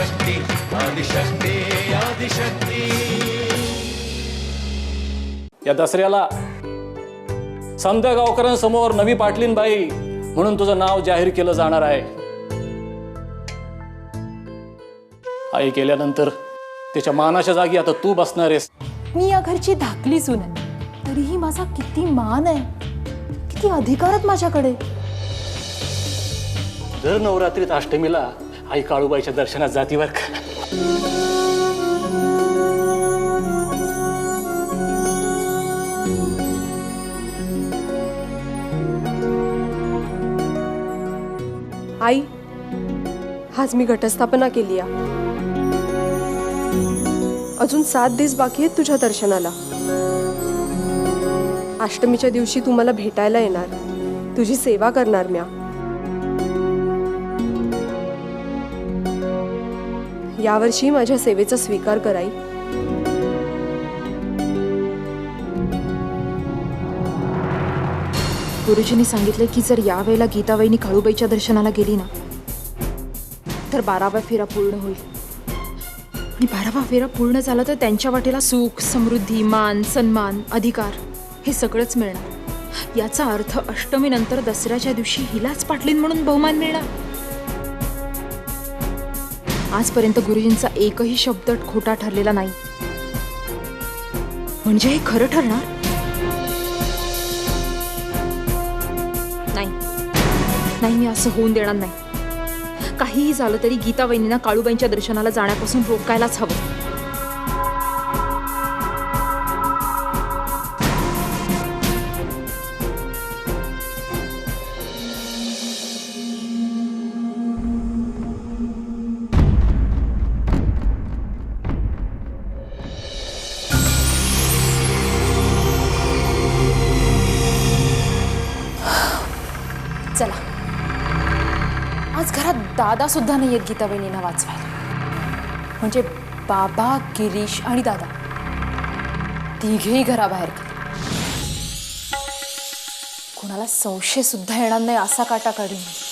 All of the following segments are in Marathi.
आदिशक्ती आदिशक्ती आदिशक्ती. या दसऱ्याला समद्या गावकऱ्यांसमोर नवी पाटलीन बाई म्हणून तुझं नाव जाहीर केलं जाणार आहे. आई केल्यानंतर त्याच्या मानाच्या जागी आता तू बसणार आहेस. मी या घरची धाकली सून आहे तरीही माझा किती मान आहे? किती अधिकारच माझ्याकडे? दर नवरात्रीत अष्टमीला आई काळूबाईच्या दर्शनात जातीवर आई आज मी घटस्थापना केली या अजून सात दिवस बाकी आहेत तुझ्या दर्शनाला. अष्टमीच्या दिवशी तू मला भेटायला येणार. तुझी सेवा करणार म्या. यावर्षी माझ्या सेवेचा स्वीकार कराई गुरुजींनी सांगितले की जर यावेळेला गीताबाईनी काळूबाईच्या दर्शनाला गेली ना तर बारावा फेरा पूर्ण होईल. आणि बारावा फेरा पूर्ण झाला तर त्यांच्या वाटेला सुख समृद्धी मान सन्मान अधिकार हे सगळंच मिळणार. याचा अर्थ अष्टमीनंतर दसऱ्याच्या दिवशी हिलाच पाटलीन म्हणून बहुमान मिळणार. आजपर्यंत गुरुजींचा एकही शब्द खोटा ठरलेला नाही. म्हणजे हे खरं ठरणार? नाही. नाही मी असं होऊन देणार नाही. काहीही झालं तरी गीता वहिनींना काळूबाईंच्या दर्शनाला जाण्यापासून रोकायलाच हवं. दादा सुद्धा नाही आहेत गीता वाचवायला. म्हणजे बाबा गिरीश आणि दादा. तिघेही घराबाहेर गेले. कोणाला संशय सुद्धा येणार नाही असा काटा काढून.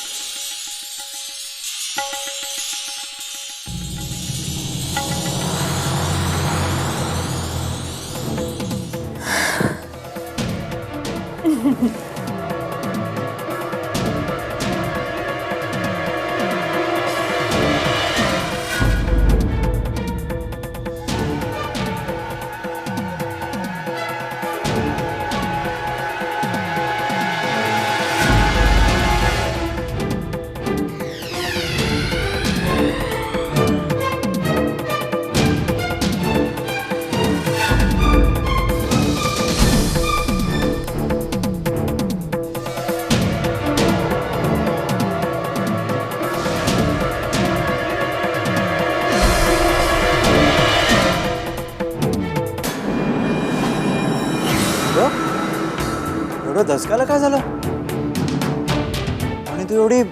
धसकायला काय झालं? आणि तू एवढी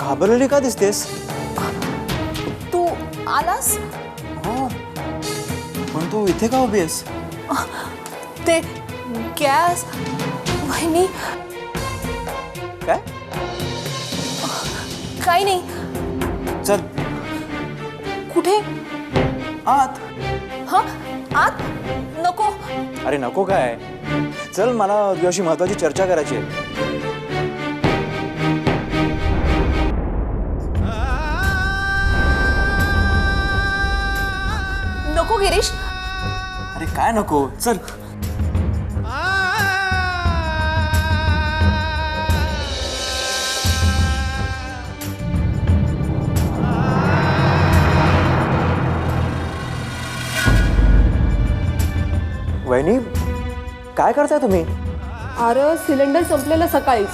घाबरलेली का दिसतेस? तू आलास? हो. पण तू इथे का उभी आहेस? ते गॅस वहिनी. काय? काही नाही. चल. कुठे? आत. हा? आत? नको. अरे नको काय? चल मला तुझ्याशी महत्वाची चर्चा करायची आहे. नको गिरीश. अरे काय नको? चल. वहिनी काय करताय तुम्ही? अरे सिलेंडर संपलेलं सकाळीच.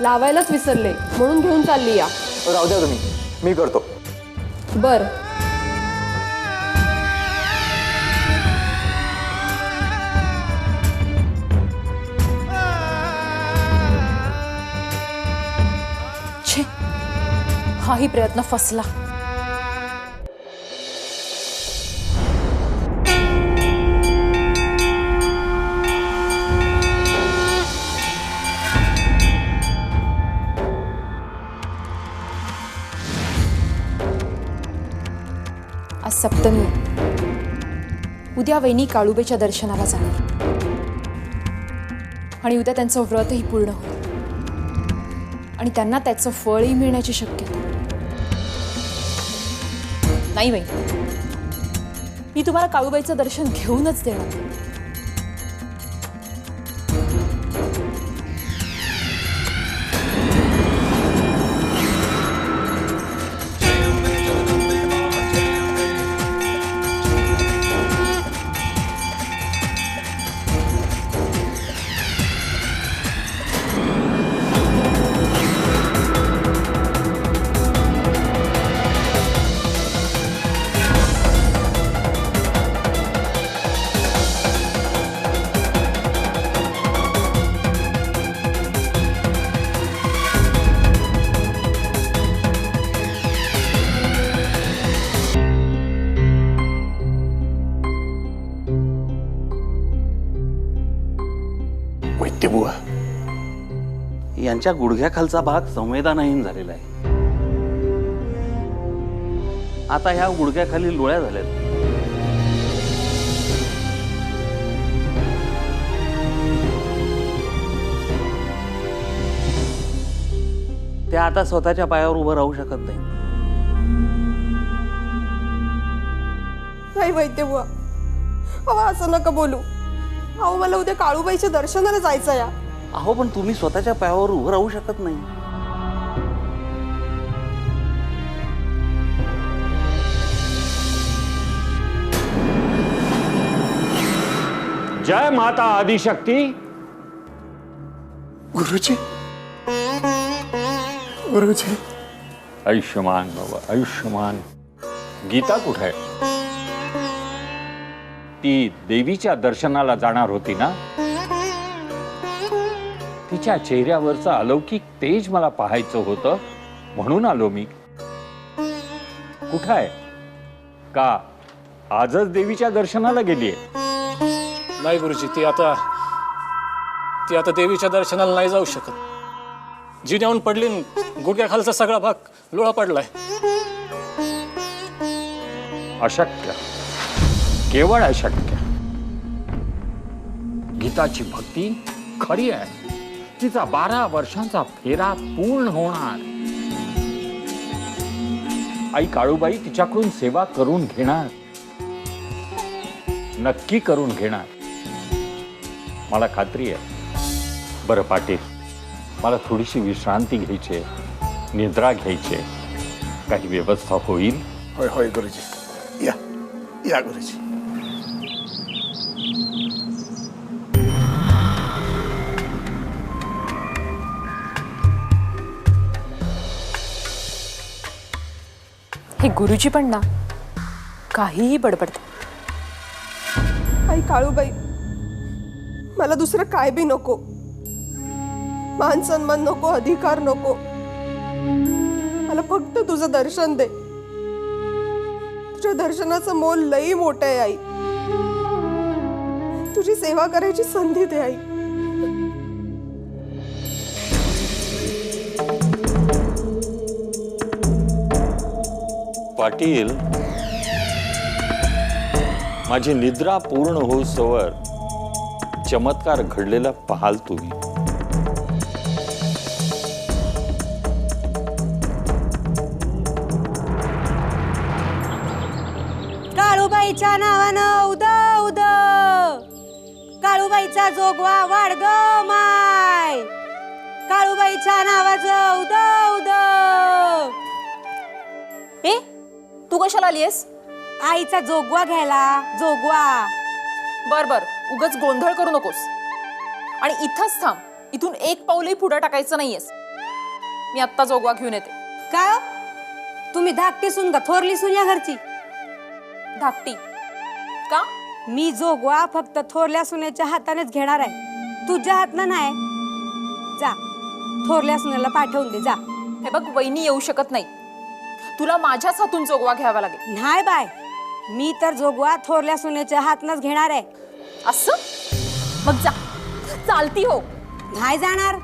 लावायलाच विसरले म्हणून घेऊन चालली या. राहू द्या तुम्ही मी करतो. बर. छे हाही प्रयत्न फसला. सप्तमी. उद्या वहिनी काळुबेच्या दर्शनाला जाणार. आणि उद्या त्यांचं व्रतही पूर्ण होईल. आणि त्यांना त्याचं फळही मिळण्याची शक्यता. नाही बाई मी तुम्हाला काळूबाईचं दर्शन घेऊनच देणार. त्यांच्या गुडघ्याखालचा भाग संवेदनाहीन झालेला आहे. आता ह्या गुडघ्याखाली लोळ्या झाल्यात. ते आता स्वतःच्या पायावर उभं राहू शकत नाही नाही वैद्य बुवा. असं नका बोलू. अहो मला उद्या काळूबाईच्या दर्शनाला जायचं या अहो पण तुम्ही स्वतःच्या पायावर उभं राहू शकत नाही. जय माता आदिशक्ती गुरुजी। गुरुजी। आयुष्यमान बाबा आयुष्यमान। गीता कुठे? आहे ती देवीच्या दर्शनाला जाणार होती ना? तिच्या चेहऱ्यावरचं अलौकिक तेज मला पाहायचं होतं म्हणून आलो मी. कुठं आहे का? आजच देवीच्या दर्शनाला गेलीये? नाही गुरुजी ती आता ती आता देवीच्या दर्शनाला नाही जाऊ शकत. जिन्याहून पडली गुडघ्याखालचा सगळा भाग लोळा पडलाय. अशक्य. केवळ अशक्य. गीताची भक्ती खरी आहे. तिचा बारा वर्षांचा फेरा पूर्ण होणार. आई काळूबाई तिच्याकडून सेवा करून घेणार. नक्की करून घेणार. मला खात्री आहे. बरं पाटील मला थोडीशी विश्रांती घ्यायची आहे, निद्रा घ्यायची आहे. काही व्यवस्था होईल? होय होय गुरुजी. या या गुरुजी. हे गुरुजी पण ना काहीही बडबडतात. आई काळूबाई मला दुसरं काय बी नको. मान सन्मान नको अधिकार नको. मला फक्त तुझं दर्शन दे. तुझ्या दर्शनाचं मोल लई मोठं आहे आई. तुझी सेवा करायची संधी दे आई. पाटील माझी निद्रा पूर्ण होईस्तोवर चमत्कार घडलेला पाहाल तुम्ही. काळूबाईच्या नावानं उद उद. काळूबाईचा जोगवा वाढग माय. काळूबाईच्या नावाचं उद उद. कशाला आलीयस आईचा जोगवा घ्यायला जोगवा. बर बर. उगाच गोंधळ करू नकोस. आणि इथंच थांब. इथून एक पाऊलही पुढे टाकायचं नाहीयेस. मी आत्ता जोगवा घेऊन येते. काय हो? तुम्ही धाकटी सुन का? थोरली सुन या घरची. धाकटी. का? मी जोगवा फक्त थोरल्या सुनेच्या हातानेच घेणार आहे. तुझ्या हातनं नाही. जा. थोरल्या सुनेला पाठवून दे. जा. हे बघ वहिनी येऊ शकत नाही. तुला माझ्याच हातून जोगवा घ्यावा लागेल. नाही बाय. मी तर जोगवा थोरल्या सुनेच्या हातनच घेणार आहे. असं? मग जा. चालती हो. नाही जाणार.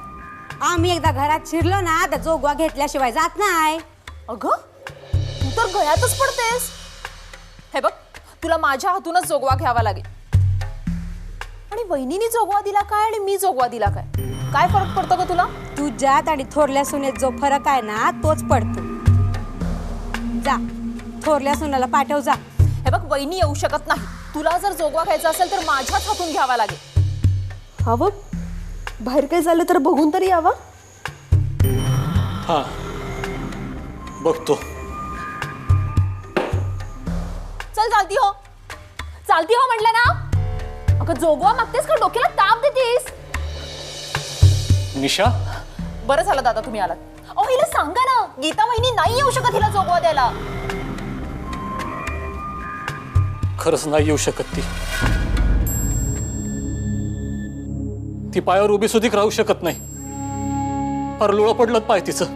आम्ही एकदा घरात शिरलो ना तर जोगवा घेतल्याशिवाय जात नाही. अगं तू तर गळ्यातच पडतेस. हे बघ तुला माझ्या हातूनच जोगवा घ्यावा लागेल. आणि वहिनीने जोगवा दिला काय आणि मी जोगवा दिला काय? काय फरक पडतो का तुला? तुझ्यात आणि थोरल्या सुनेत जो फरक आहे ना तोच पडतो. जा. थोरल्या सुनाला पाठव जा. हे बघ वहिनी येऊ शकत नाही. तुला जर जोगवा घ्यायचा असेल तर माझ्याच हातून घ्यावा लागेल. हवं बाहेर काय झालं तर बघून तरी यावा. हां. बघतो. चल चालती हो. चालती हो म्हटलं ना. अगं जोगवा मागतेस का? डोक्याला ताप देतेस? निशा? बरं झालं दादा तुम्ही आलात. अहो हिला सांगा ना गीता वहिनी नाही येऊ शकत हिला जोगवा द्यायला खरंच नाही येऊ शकत ती ती पायावर उभी सुधीक राहू शकत नाही फार लोळं पडलं पाय तिचं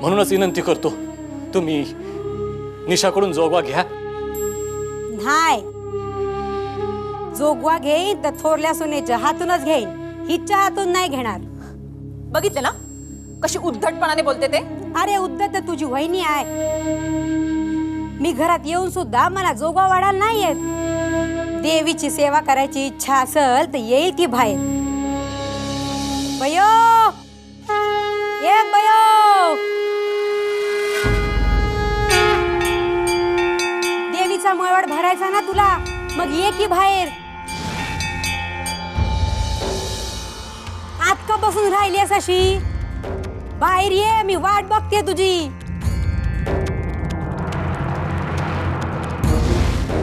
म्हणूनच विनंती करतो तुम्ही निशाकडून जोगवा घ्या नाही जोगवा घेईन तर थोरल्या सुनेच्या हातूनच घेईन हिच्या हातून नाही घेणार बघितलं ना कशी उद्धटपणाने बोलते ते? अरे उद्धट तर तुझी वहिनी आहे. मी घरात येऊन सुद्धा मला जोगवा वाढायला नाही येत. देवीची सेवा करायची इच्छा असेल तर येईल ती बाहेर. बयो! ये बयो! देवीचा मळवड भरायचा ना तुला मग ये की बाहेर. आत का बसून राहिली अशी बाहेर ये मी वाट बघते तुझी.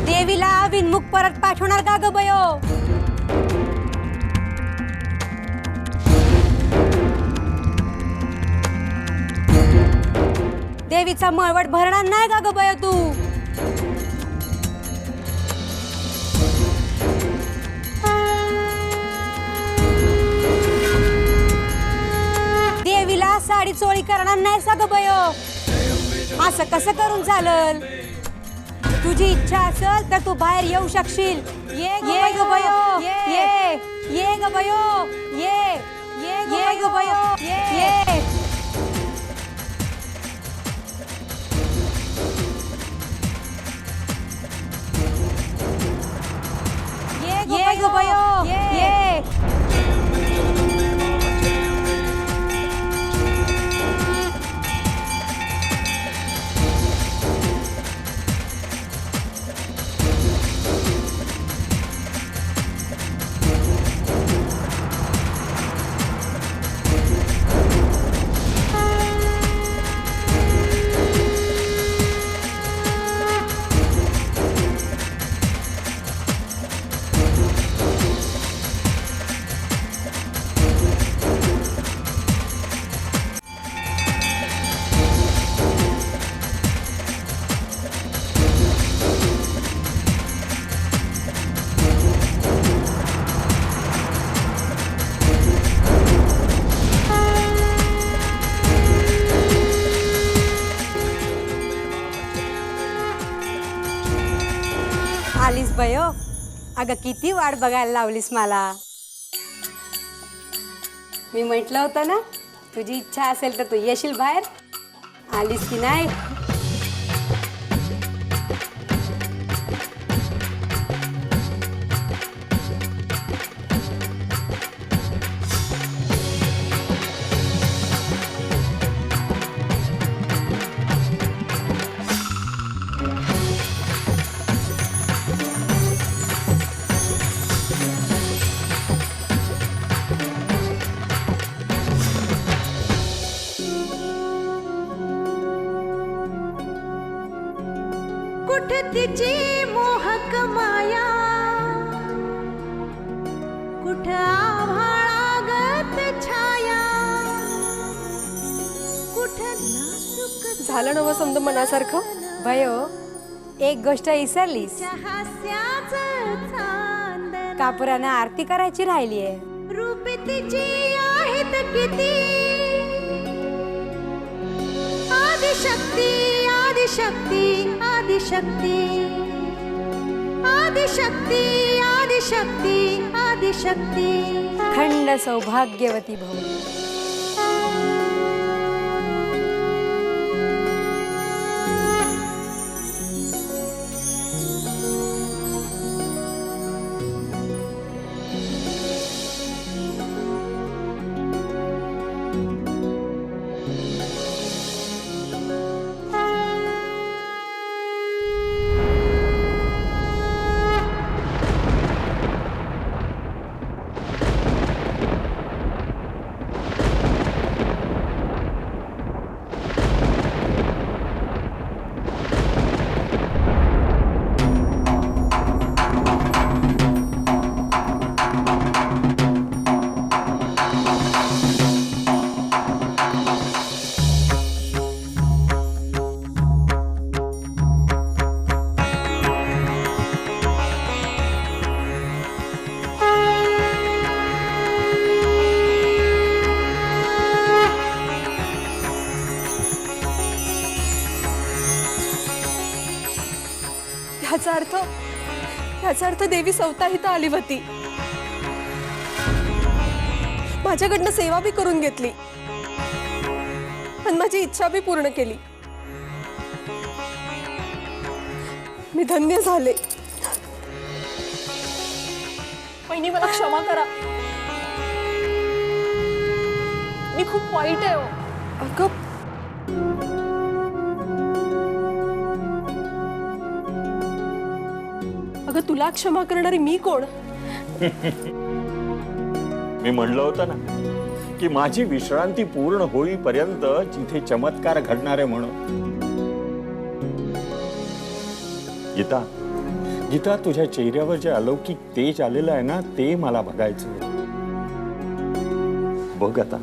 देवीला विनमुख परत पाठवणार का ग बयो? देवीचा मळवट भरणार नाही का ग बयो तू? साडी चोळी करणार नाही सा ग बयो. असं कसं करून चालल? तुझी इच्छा असेल तर तू बाहेर येऊ शकशील. ये ये ग बयो. ये. ये. ग बयो. ये. ये ग बयो. ये. ये. ग बयो. ये. अगं किती वाट बघायला लावलीस मला. मी म्हटलं होतं ना तुझी इच्छा असेल तर तू येशील बाहेर. आलीस की नाही? तिची मोहक माया. कुठ आभाळागत छाया. कुठ नाजूक झालं नवं समज मनासारखं? भयो एक गोष्ट विसरलीस हास्याचं चांदण कापुरानं आरती करायची राहिली आहे रूप तिची आहेत किती? आदिशक्ती आदिशक्ती आदिशक्ती आदिशक्ती आदिशक्ती आदिशक्ती. खंड सौभाग्यवती भाऊ याचा अर्थ देवी सवता इथं आली होती. माझ्याकडनं सेवा बी करून घेतली. आणि माझी इच्छा बी पूर्ण केली. मी धन्य झाले. वहिनी मला क्षमा करा. मी खूप वाईट आहे हो. अगं अगं तुला क्षमा करणारी मी कोण? मी म्हणलं होतं ना की माझी विश्रांती पूर्ण होईपर्यंत जिथे चमत्कार घडणारे म्हणून. गीता गीता तुझ्या चेहऱ्यावर जे अलौकिक तेज आलेलं आहे ना ते मला बघायचं बघ आता.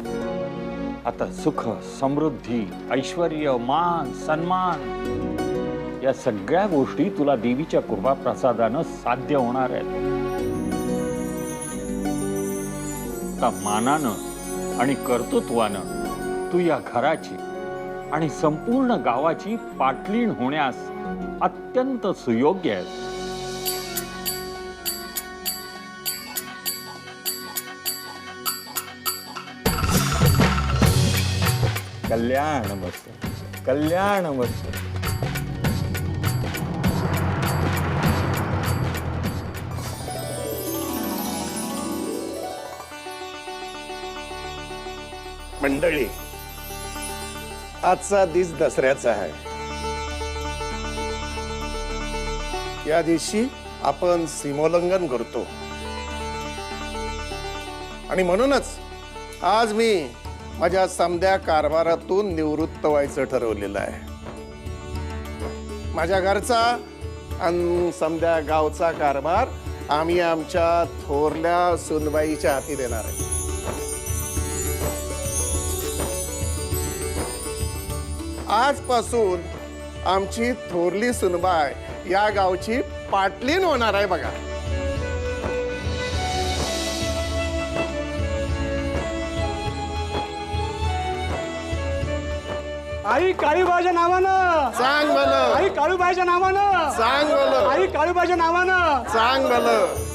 आता सुख समृद्धी ऐश्वर मान सन्मान. या सगळ्या गोष्टी तुला देवीच्या कृपा प्रसादानं साध्य होणार आहेत. आता मानानं आणि कर्तृत्वानं तू या घराची आणि संपूर्ण गावाची पाटलीण होण्यास अत्यंत सुयोग्य आहेस. कल्याण मस्त कल्याण मस्त मंडळी आजचा दिस दसऱ्याचा आहे. या दिवशी आपण सीमोल्लंघन करतो. आणि म्हणूनच आज मी माझ्या समद्या कारभारातून निवृत्त व्हायचं ठरवलेलं आहे. माझ्या घरचा आणि समद्या गावचा कारभार आम्ही आमच्या थोरल्या सुनबाईच्या हाती देणार आहे. आजपासून आमची थोरली सुनबाय या गावची पाटलीन होणार आहे बघा. आई काळूबाईच्या नावानं. सांग भलं आई काळूबाईच्या नावानं. सांग भलं आई काळूबाईच्या नावानं. सांग भलं